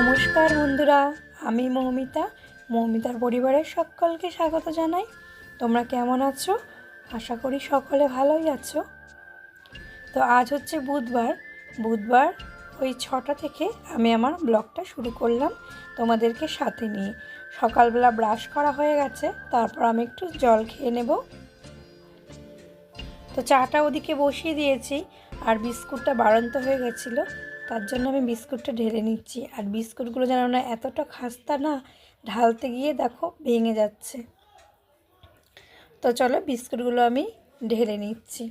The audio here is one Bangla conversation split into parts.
নমস্কার বন্ধুরা, আমি মৌমিতা। মৌমিতার পরিবারের সকলকে স্বাগত জানাই। তোমরা কেমন আছো? আশা করি সকলে ভালোই আছো। তো আজ হচ্ছে বুধবার। বুধবার ওই ছটা থেকে আমি আমার ব্লগটা শুরু করলাম তোমাদেরকে সাথে নিয়ে। সকালবেলা ব্রাশ করা হয়ে গেছে, তারপর আমি একটু জল খেয়ে নেব। তো চাটা ওদিকে বসিয়ে দিয়েছি, আর বিস্কুটটা বাড়ন্ত হয়ে গেছিল। তার জন্য আমি বিস্কুটটা ঢেলে নিচ্ছি। আর বিস্কুটগুলো যেন না এতটা খাস্তা না, ঢালতে গিয়ে দেখো ভেঙে যাচ্ছে। তো চলো বিস্কুটগুলো আমি ঢেলে নিচ্ছি।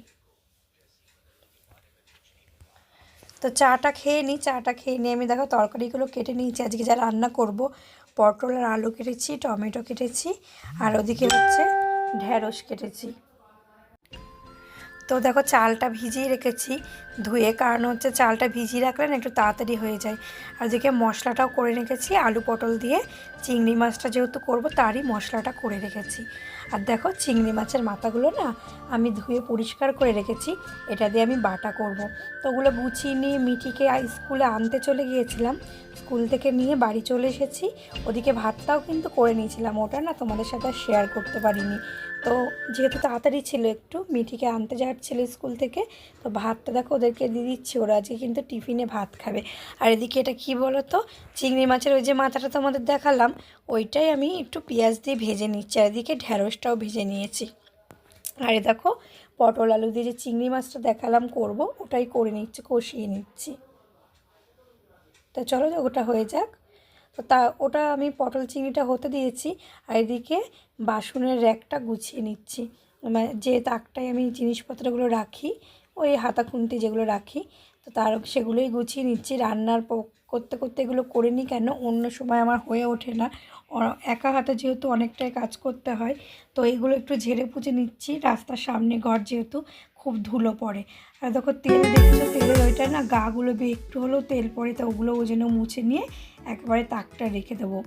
তো চাটা খেয়ে নিই চাটা খেয়ে নিয়ে আমি দেখো তরকারিগুলো কেটে নিয়েছি। আজকে যা রান্না করব, পটল আর আলু কেটেছি, টমেটো কেটেছি, আর ওদিকে হচ্ছে ঢ্যাঁড়স কেটেছি। তো দেখো চালটা ভিজিয়ে রেখেছি। ধুয়ে, কারণ হচ্ছে চালটা ভিজিয়ে রাখলে না একটু তাড়াতাড়ি হয়ে যায়। আর ওদিকে মশলাটাও করে রেখেছি, আলু পটল দিয়ে। চিংড়ি মাছটা যেহেতু করব, তারই মশলাটা করে রেখেছি। আর দেখো চিংড়ি মাছের মাথাগুলো না আমি ধুয়ে পরিষ্কার করে রেখেছি, এটা দিয়ে আমি বাটা করব। তো ওগুলো গুছিয়ে নিয়ে মিঠিকে স্কুলে আনতে চলে গিয়েছিলাম। স্কুল থেকে নিয়ে বাড়ি চলে এসেছি। ওদিকে ভাতটাও কিন্তু করে নিয়েছিলাম, ওটা না তোমাদের সাথে শেয়ার করতে পারিনি। তো যেহেতু তাড়াতাড়ি ছিল একটু, মিঠিকে আনতে যাওয়ার ছিল স্কুল থেকে, তো ভাতটা দেখো ওদেরকে দিয়ে দিচ্ছি, ওরা আজকে কিন্তু টিফিনে ভাত খাবে। আর এদিকে এটা কি বলো তো চিংড়ি মাছের ওই যে মাথাটা তোমাদের দেখালাম, ওইটাই আমি একটু পেঁয়াজ দিয়ে ভেজে নিচ্ছি, আর এদিকে ঢ্যাঁড়সটাও ভেজে নিয়েছি। আর এ দেখো, পটল আলু দিয়ে যে চিংড়ি মাছটা দেখালাম করব, ওটাই করে নিচ্ছি, কষিয়ে নিচ্ছি। তো চলো ওটা হয়ে যাক। তো তা, ওটা আমি পটল চিংড়িটা হতে দিয়েছি, আর এদিকে বাসনের র্যাকটা গুছিয়ে নিচ্ছি। যে তাকটায় আমি জিনিসপত্রগুলো রাখি, ওই হাতা খুন্তি যেগুলো রাখি, তো তার সেগুলোই গুছিয়ে নিচ্ছি। রান্নার করতে করতে এগুলো করে নিই কেন? অন্য সময় আমার হয়ে ওঠে না। একা হাতে যেহেতু অনেকটাই কাজ করতে হয়, তো এইগুলো একটু ঝেড়ে পুঁচে নিচ্ছি। রাস্তার সামনে ঘর যেহেতু খুব ধুলো পড়ে। আর দেখো তেল দেখছ? তেলের ওইটা না গাগুলো একটু হলেও তেল পড়ে, তো ওগুলো ওই জন্য মুছে নিয়ে একবারে তাকটা রেখে দেবো।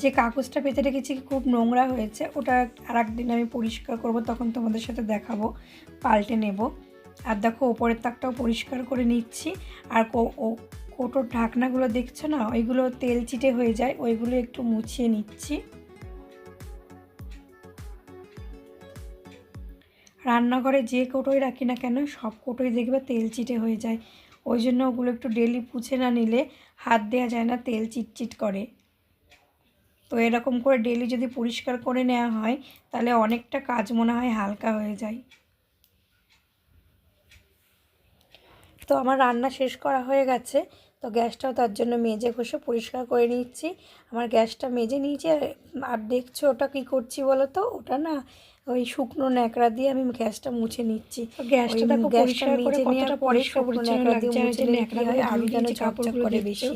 যে কাগজটা পেতে রেখেছি খুব নোংরা হয়েছে, ওটা আর একদিন আমি পরিষ্কার করব, তখন তোমাদের সাথে দেখাবো, পাল্টে নেব। আর দেখো, ওপরের তাকটাও পরিষ্কার করে নিচ্ছি। আর কোটোর ঢাকনাগুলো দেখছ না? ওইগুলো তেল চিটে হয়ে যায়, ওইগুলো একটু মুছিয়ে নিচ্ছি। রান্নাঘরে যে কোটোই রাখি না কেন, সব কোটোই দেখবে তেল চিটে হয়ে যায়। ওই জন্য ওগুলো একটু ডেলি পুছে না নিলে হাত দেওয়া যায় না, তেল চিটচিট করে। তো এরকম করে ডেলি যদি পরিষ্কার করে নেওয়া হয় তাহলে অনেকটা কাজ মনে হয় হালকা হয়ে যায়। তো আমার রান্না শেষ করা হয়ে গেছে তো গ্যাসটাও তার জন্য মেজে ঘষে পরিষ্কার করে নিচ্ছি। আমার গ্যাসটা মেজে নিয়েছি আর দেখছ ওটা কী করছি বলো তো? ওটা না ওই শুকনো ন্যাকড়া দিয়ে আমি গ্যাসটা মুছে নিচ্ছি। গ্যাসটা দেখো গ্যাসটা মেজে নেওয়ার পরে শুকনো ন্যাকড়া দিয়ে মুছে ন্যাকড়া দিয়ে যেন চকচক করে বেশি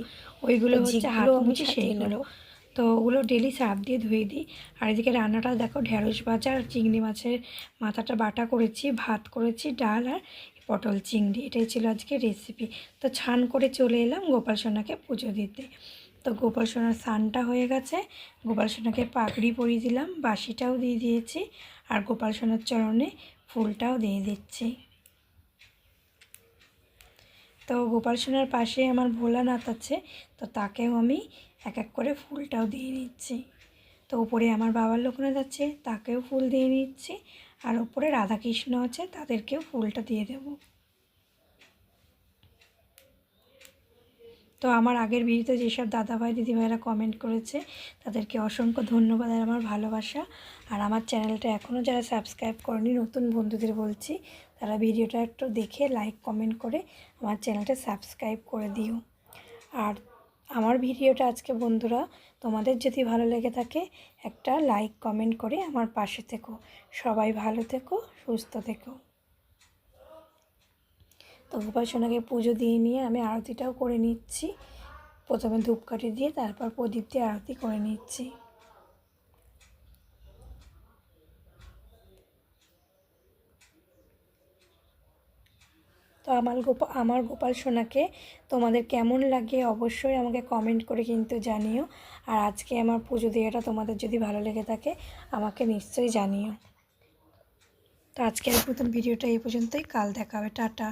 ওইগুলো হচ্ছে হাত মুছে সেইগুলো তো ওগুলো ডেলি সার্ফ দিয়ে ধুয়ে দিই। আর এদিকে রান্নাটা দেখো ঢ্যাঁড়স ভাজা আর চিংড়ি মাছের মাথাটা বাটা করেছি, ভাত করেছি, ডাল আর পটল চিংড়ি। এটাই ছিল আজকে রেসিপি তো ছান করে চলে এলাম গোপাল সোনাকে পুজো দিতে। তো গোপাল সোনার স্নানটা হয়ে গেছে। গোপাল সোনাকে পাগড়ি পরিয়ে দিলাম বাসিটাও দিয়ে দিয়েছি আর গোপাল সোনার চরণে ফুলটাও দিয়ে দিচ্ছি। তো গোপাল সোনার পাশে আমার ভোলানাথ আছে, তো তাকেও আমি এক এক করে ফুলটাও দিয়ে নিচ্ছি। তো উপরে আমার বাবার লোকনাথ আছে, তাকেও ফুল দিয়ে নিচ্ছি। আর উপরে রাধাকৃষ্ণ আছে, তাদেরকেও ফুলটা দিয়ে দেব। তো আমার আগের ভিডিওতে যেসব দাদাভাই, দিদিভাইরা কমেন্ট করেছে, তাদেরকে অসংখ্য ধন্যবাদ আর আমার ভালোবাসা। আর আমার চ্যানেলটা এখনও যারা সাবস্ক্রাইব করেনি, নতুন বন্ধুদের বলছি, তারা ভিডিওটা একটু দেখে লাইক কমেন্ট করে আমার চ্যানেলটা সাবস্ক্রাইব করে দিও। আর আমার ভিডিওটা আজকে বন্ধুরা, তোমাদের যদি ভালো লেগে থাকে, একটা লাইক কমেন্ট করে আমার পাশে থেকো। সবাই ভালো থেকো, সুস্থ থেকো। তো উপাসনাকে পুজো দিয়ে নিয়ে আমি আরতিটাও করে নিচ্ছি। প্রথমে ধূপকাঠি দিয়ে, তারপর প্রদীপ দিয়ে আরতি করে নিচ্ছি। তো আমার গোপাল আমার গোপাল সোনাকে তোমাদের কেমন লাগে অবশ্যই আমাকে কমেন্ট করে কিন্তু জানিও। আর আজকে আমার পুজো দেওয়াটা তোমাদের যদি ভালো লেগে থাকে, আমাকে নিশ্চয়ই জানিও। তো আজকের প্রথম ভিডিওটা এই পর্যন্তই। কাল দেখাবে টাটা।